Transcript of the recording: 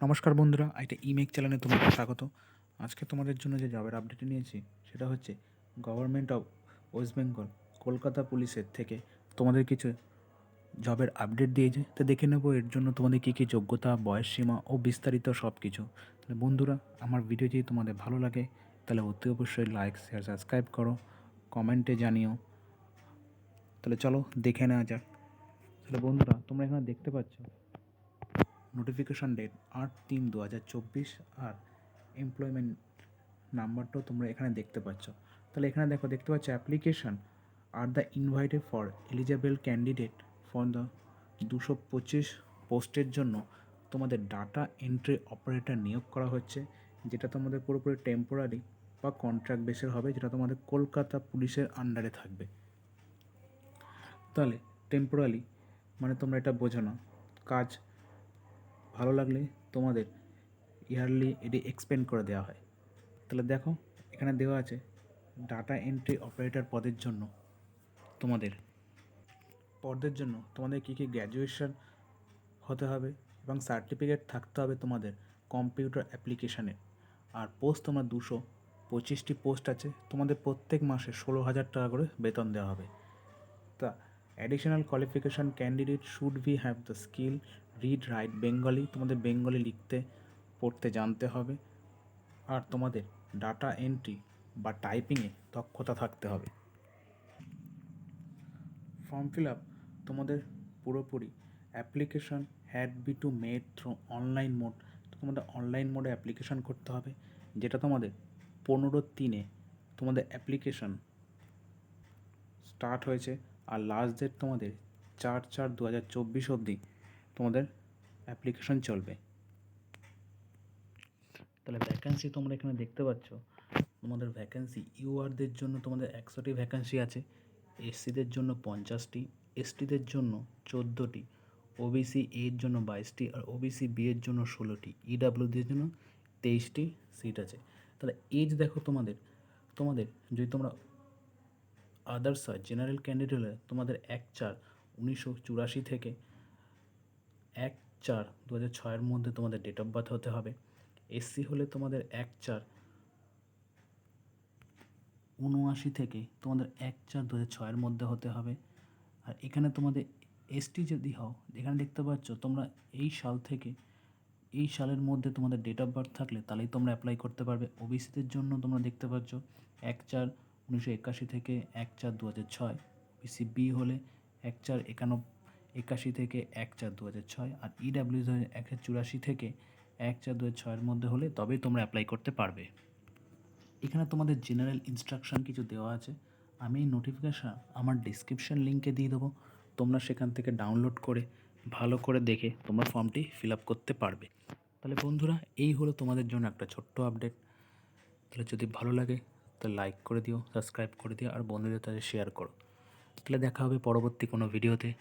নমস্কার বন্ধুরা এটা ইমেক চ্যানেলে তোমাদের স্বাগত। আজকে তোমাদের জন্য যে জবের আপডেট নিয়েছি, সেটা হচ্ছে government of West Bengal Kolkata পুলিশের থেকে তোমাদের কিছু জবের আপডেট দিয়েছে। তো দেখে নেব এর জন্য তোমাদের কী কী যোগ্যতা, বয়স সীমা ও বিস্তারিত সব কিছু তাহলে বন্ধুরা, আমার ভিডিও যদি তোমাদের ভালো লাগে, তাহলে অতি অবশ্যই লাইক শেয়ার সাবস্ক্রাইব করো কমেন্টে জানিও। তাহলে চলো দেখে নেওয়া যাক। তাহলে বন্ধুরা, তোমরা এখানে দেখতে পাচ্ছ নোটিফিকেশন ডেট আট তিন দু হাজার চব্বিশ আর এমপ্লয়মেন্ট নাম্বারটাও তোমরা এখানে দেখতে পাচ্ছ। তাহলে এখানে দেখো, দেখতে পাচ্ছ application are the invited for eligible candidate for the দুশো পঁচিশ পোস্টের জন্য তোমাদের ডাটা এন্ট্রি অপারেটর নিয়োগ করা হচ্ছে, যেটা তোমাদের পুরোপুরি টেম্পোরারি বা কন্ট্রাক্ট বেসের হবে, যেটা তোমাদের কলকাতা পুলিশের আন্ডারে থাকবে। তাহলে টেম্পোরারি মানে তোমরা এটা বোঝো না। কাজ ভালো লাগলে তোমাদের ইয়ারলি এটি এক্সপেন্ড করে দেওয়া হয়। তাহলে দেখো, এখানে দেওয়া আছে ডাটা এন্ট্রি অপারেটর পদের জন্য তোমাদের, পদের জন্য তোমাদের কী কী গ্র্যাজুয়েশন হতে হবে এবং সার্টিফিকেট থাকতে হবে তোমাদের কম্পিউটার অ্যাপ্লিকেশানে আর পোস্ট তোমার দুশো পঁচিশটি পোস্ট আছে, তোমাদের প্রত্যেক মাসে ষোলো হাজার টাকা করে বেতন দেওয়া হবে। তা additional qualification candidate should be have the skill read write Bengali তোমাদের বেঙ্গলি লিখতে, পড়তে জানতে হবে। আর তোমাদের ডাটা এন্ট্রি বা টাইপিংয়ে দক্ষতা থাকতে হবে। ফর্ম ফিল আপ তোমাদের পুরোপুরি application had be to made through online mode তোমাদের অনলাইন মোডে অ্যাপ্লিকেশন করতে হবে, যেটা তোমাদের পনেরো তিনে তোমাদের অ্যাপ্লিকেশন স্টার্ট হয়েছে, আর লাস্ট ডেট তোমাদের চার চার দু হাজার চব্বিশ অবধি তোমাদের অ্যাপ্লিকেশন চলবে। তাহলে ভ্যাকেন্সি তোমরা এখানে দেখতে পাচ্ছ। তোমাদের ভ্যাকেন্সি ইউআরদের জন্য তোমাদের একশোটি ভ্যাকেন্সি আছে। এসসিদের জন্য পঞ্চাশটি এসটিদের জন্য চোদ্দোটি ওবিসি এর জন্য বাইশটি আর ওবিসি বি এর জন্য ষোলোটি ইডাব্লিউদের জন্য তেইশটি সিট আছে। তাহলে এজ দেখো তোমাদের। তোমাদের যদি তোমরা আদার্স জেনারেল ক্যান্ডিডেট হলে তোমাদের এক চার, উনিশশো চুরাশি থেকে এক চার দু হাজার ছয়ের মধ্যে তোমাদের ডেট অফ বার্থ হতে হবে। এসসি হলে তোমাদের এক চার উনআশি থেকে তোমাদের এক চার দু হাজার ছয়ের মধ্যে হতে হবে। আর এখানে তোমাদের এসটি যদি হও, এখানে দেখতে পাচ্ছ তোমরা এই সাল থেকে এই সালের মধ্যে তোমাদের ডেট অফ বার্থ থাকলে তাহলেই তোমরা অ্যাপ্লাই করতে পারবে। ওবিসিদের জন্য তোমরা দেখতে পাচ্ছ এক চার উনিশশো একাশি থেকে এক চার দু হাজার ছয়। ওবিসি বি হলে এক চার একান্ন একাশি থেকে এক চার দু হাজার ছয় আর ইডাব্লিউ এক চুরাশি থেকে এক চার দু হাজার ছয়ের মধ্যে হলে তবেই তোমরা অ্যাপ্লাই করতে পারবে। এখানে তোমাদের জেনারেল ইনস্ট্রাকশন কিছু দেওয়া আছে। আমি এই নোটিফিকেশান আমার ডিসক্রিপশান লিঙ্কে দিয়ে দেবো। তোমরা সেখান থেকে ডাউনলোড করে, ভালো করে দেখে তোমরা ফর্মটি ফিল আপ করতে পারবে। তাহলে বন্ধুরা, এই হলো তোমাদের জন্য একটা ছোট্ট আপডেট তাহলে যদি ভালো লাগে, তাহলে লাইক করে দিও সাবস্ক্রাইব করে দিও, আর বন্ধুদের তাদের শেয়ার করো। তাহলে দেখা হবে পরবর্তী কোনো ভিডিওতে